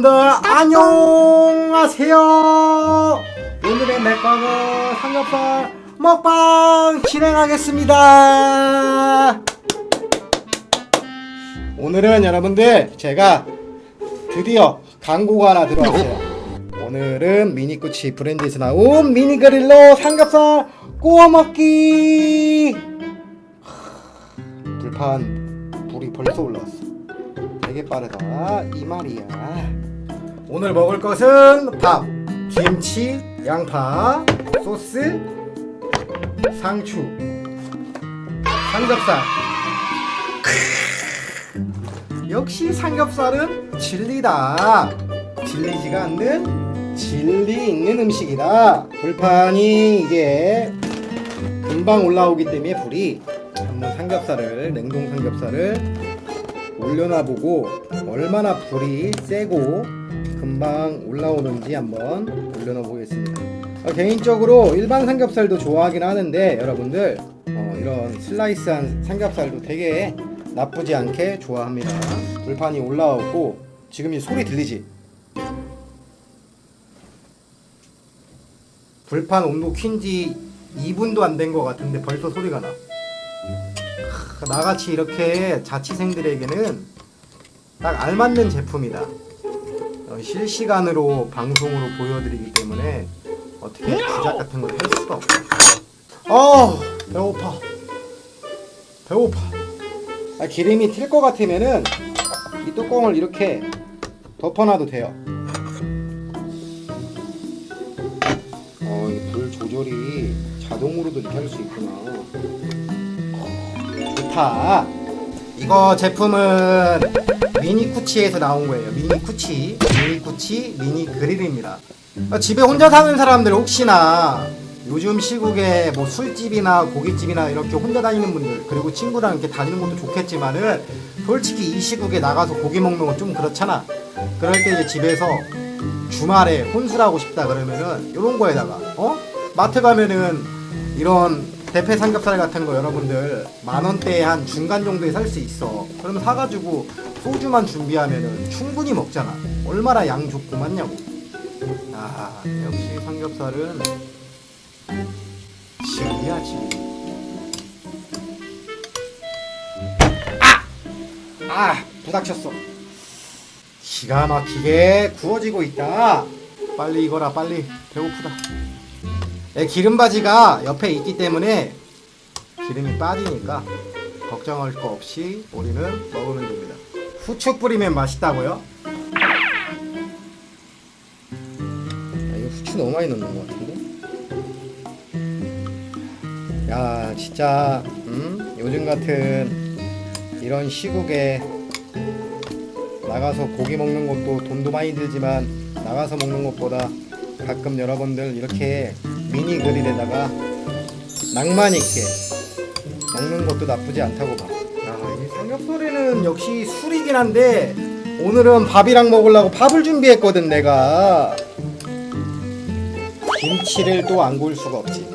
여러분들 안녕하세요. 오늘의 맥박은 삼겹살 먹방 진행하겠습니다. 오늘은 여러분들 제가 드디어 광고가 하나 들어왔어요. 오늘은 미니쿠치 브랜드에서 나온 미니 그릴로 삼겹살 구워 먹기. 불판 불이 벌써 올라왔어. 되게 빠르다 이 말이야. 오늘 먹을 것은 밥, 김치, 양파, 소스, 상추, 삼겹살. 역시 삼겹살은 진리다. 질리지가 않는 진리 있는 음식이다. 불판이 이게 금방 올라오기 때문에 불이 한번 삼겹살을 냉동 삼겹살을 올려놔 보고 얼마나 불이 세고 금방 올라오는지 한번 올려놔 보겠습니다. 어, 개인적으로 일반 삼겹살도 좋아하긴 하는데 여러분들 어, 이런 슬라이스한 삼겹살도 되게 나쁘지 않게 좋아합니다. 불판이 올라오고 지금 이 소리 들리지? 불판 온도 킨지 2분도 안 된 것 같은데 벌써 소리가 나. 크, 나같이 이렇게 자취생들에게는 딱 알맞는 제품이다. 어, 실시간으로 방송으로 보여드리기 때문에 어떻게 주작 같은 걸 할 수가 없어. 어 배고파. 배고파. 아, 기름이 튈 것 같으면은 이 뚜껑을 이렇게 덮어놔도 돼요. 어, 이불 조절이 자동으로도 이렇게 할 수 있구나. 좋다. 이거 제품은 미니 쿠치에서 나온 거예요. 미니 쿠치, 미니 쿠치, 미니 그릴입니다. 어, 집에 혼자 사는 사람들 혹시나 요즘 시국에 뭐 술집이나 고깃집이나 이렇게 혼자 다니는 분들 그리고 친구랑 이렇게 다니는 것도 좋겠지만은 솔직히 이 시국에 나가서 고기 먹는 건 좀 그렇잖아. 그럴 때 이제 집에서 주말에 혼술하고 싶다 그러면은 이런 거에다가 어 마트 가면은 이런 대패 삼겹살 같은 거 여러분들 만 원대에 한 중간 정도에 살 수 있어. 그러면 사가지고 소주만 준비하면은 충분히 먹잖아. 얼마나 양 좋고 많냐고. 아 역시 삼겹살은 진리야 진리. 아! 아 부닥쳤어. 기가 막히게 구워지고 있다. 빨리 익어라 빨리 배고프다. 예, 기름 바지가 옆에 있기 때문에 기름이 빠지니까 걱정할 거 없이 우리는 먹으면 됩니다. 후추 뿌리면 맛있다고요? 야, 이거 후추 너무 많이 넣는 것 같은데? 야 진짜 음? 요즘 같은 이런 시국에 나가서 고기 먹는 것도 돈도 많이 들지만 나가서 먹는 것보다 가끔 여러분들 이렇게 미니 그릴에다가 낭만 있게 먹는 것도 나쁘지 않다고 봐. 야, 이 삼겹살에는 역시 술이긴 한데 오늘은 밥이랑 먹으려고 밥을 준비했거든 내가. 김치를 또 안 구울 수가 없지.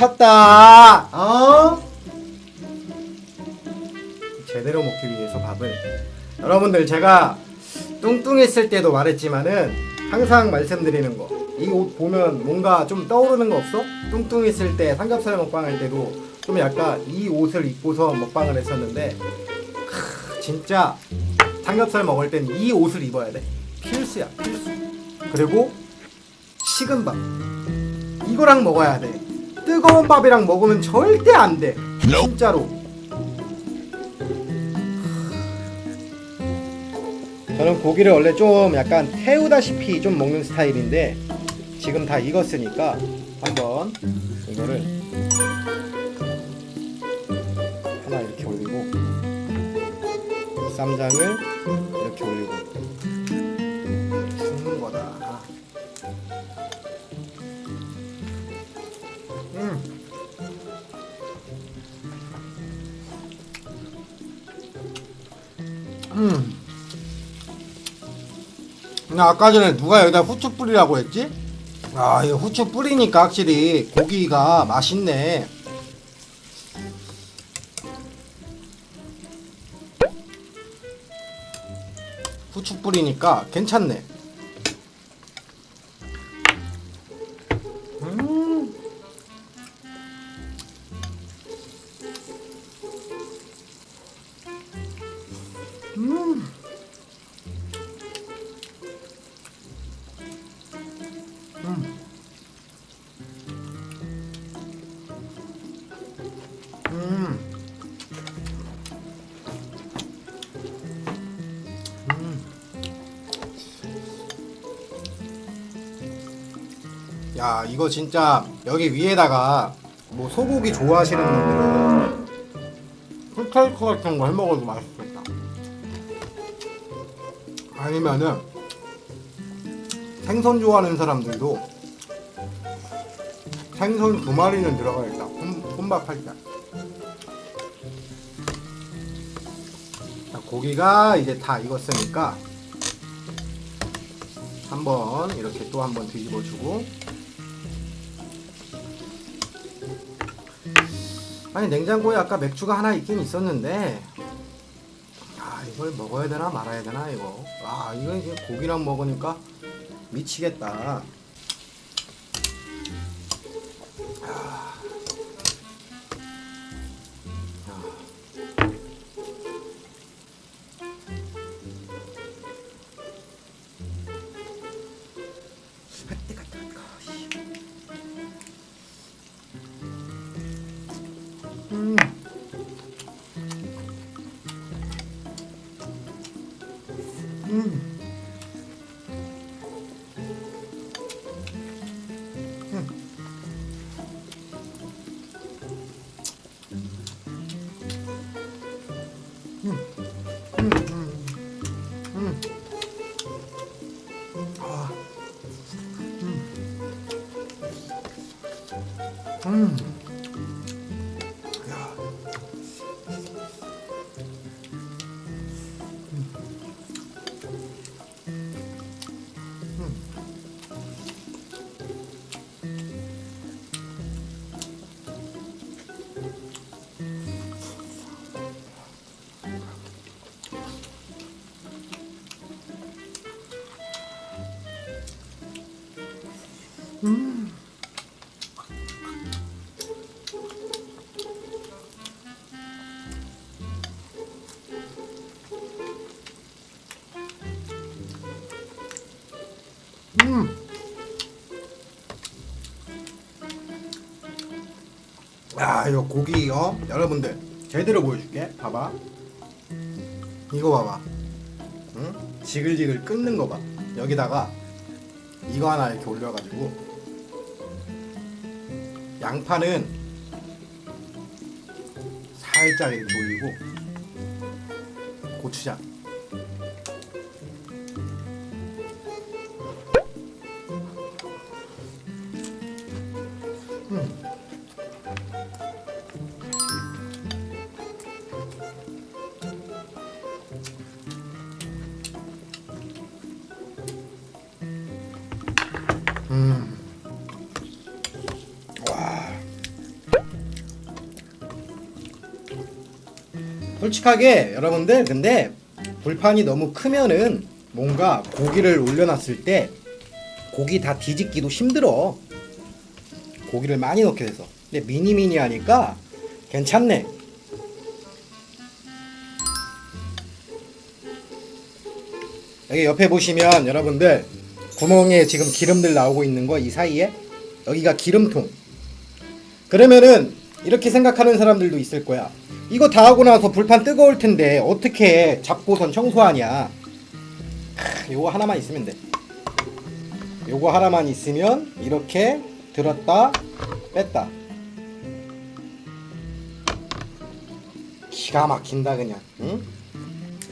미쳤다. 어? 제대로 먹기 위해서 밥을 여러분들 제가 뚱뚱했을 때도 말했지만은 항상 말씀드리는 거. 이 옷 보면 뭔가 좀 떠오르는 거 없어? 뚱뚱했을 때 삼겹살 먹방 할 때도 좀 약간 이 옷을 입고서 먹방을 했었는데 크, 진짜 삼겹살 먹을 땐 이 옷을 입어야 돼. 필수야, 필수. 그리고 식은 밥. 이거랑 먹어야 돼. 뜨거운 밥이랑 먹으면 절대 안 돼. 진짜로. 저는 고기를 원래 좀 약간 태우다시피 좀 먹는 스타일인데 지금 다 익었으니까 한번 이거를 하나 이렇게 올리고 쌈장을 이렇게 올리고 굽는 거다. 음. 나 아까 전에 누가 여기다 후추 뿌리라고 했지? 아, 이거 후추 뿌리니까 확실히 고기가 맛있네. 후추 뿌리니까 괜찮네. 음. 야, 이거 진짜 여기 위에다가 뭐 소고기 좋아하시는 분들은 스테이크 같은 거 해 먹어도 맛있겠다. 아니면은 생선 좋아하는 사람들도 생선 두 마리는 들어가겠다. 혼, 혼밥할 때. 자, 고기가 이제 다 익었으니까 한번 이렇게 또 한번 뒤집어 주고 아니 냉장고에 아까 맥주가 하나 있긴 있었는데 아 이걸 먹어야 되나 말아야 되나 이거. 아 이거 이제 고기랑 먹으니까 미치겠다 음. 음. 야, 이거 고기 어 여러분들 제대로 보여줄게. 봐봐. 이거 봐봐. 응? 지글지글 끓는 거 봐. 여기다가 이거 하나 이렇게 올려가지고 양파는 살짝 이렇게 올리고 고추장. 솔직하게 여러분들 근데 불판이 너무 크면은 뭔가 고기를 올려놨을 때 고기 다 뒤집기도 힘들어. 고기를 많이 넣게 돼서. 근데 미니미니 하니까 괜찮네. 여기 옆에 보시면 여러분들 구멍에 지금 기름들 나오고 있는 거 이 사이에 여기가 기름통. 그러면은 이렇게 생각하는 사람들도 있을 거야. 이거 다 하고 나서 불판 뜨거울 텐데 어떻게 잡고선 청소하냐? 크, 요거 하나만 있으면 돼. 요거 하나만 있으면 이렇게 들었다 뺐다. 기가 막힌다 그냥. 응?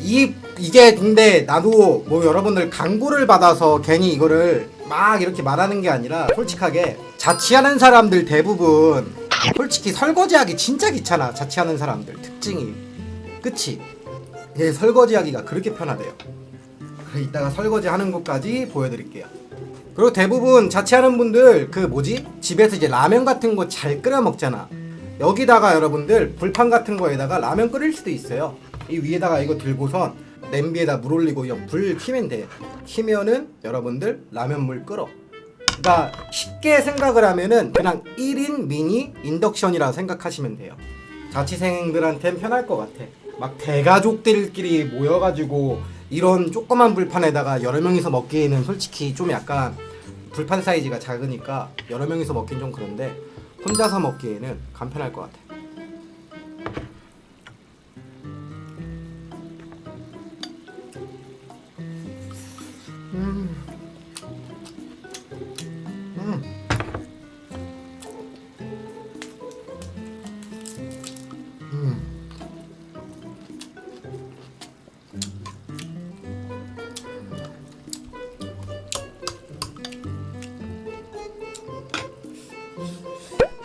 이 이게 근데 나도 뭐 여러분들 광고를 받아서 괜히 이거를 막 이렇게 말하는 게 아니라 솔직하게 자취하는 사람들 대부분 솔직히 설거지하기 진짜 귀찮아 자취하는 사람들 특징이 그치? 예 설거지하기가 그렇게 편하대요 이따가 설거지 하는 것까지 보여드릴게요. 그리고 대부분 자취하는 분들 그 뭐지 집에서 이제 라면 같은 거 잘 끓여 먹잖아. 여기다가 여러분들 불판 같은 거에다가 라면 끓일 수도 있어요. 이 위에다가 이거 들고선 냄비에다 물 올리고 불 켜면 돼. 키면은 여러분들 라면 물 끓어. 그러니까 쉽게 생각을 하면은 그냥 1인 미니 인덕션이라 생각하시면 돼요. 자취생들한텐 편할 것 같아. 막 대가족들끼리 모여가지고 이런 조그만 불판에다가 여러 명이서 먹기에는 솔직히 좀 약간 불판 사이즈가 작으니까 여러 명이서 먹긴 좀 그런데 혼자서 먹기에는 간편할 것 같아.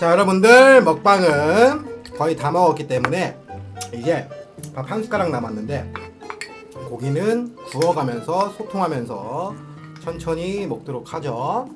자 여러분들 먹방은 거의 다 먹었기 때문에 이제 밥 한 숟가락 남았는데 고기는 구워가면서 소통하면서 천천히 먹도록 하죠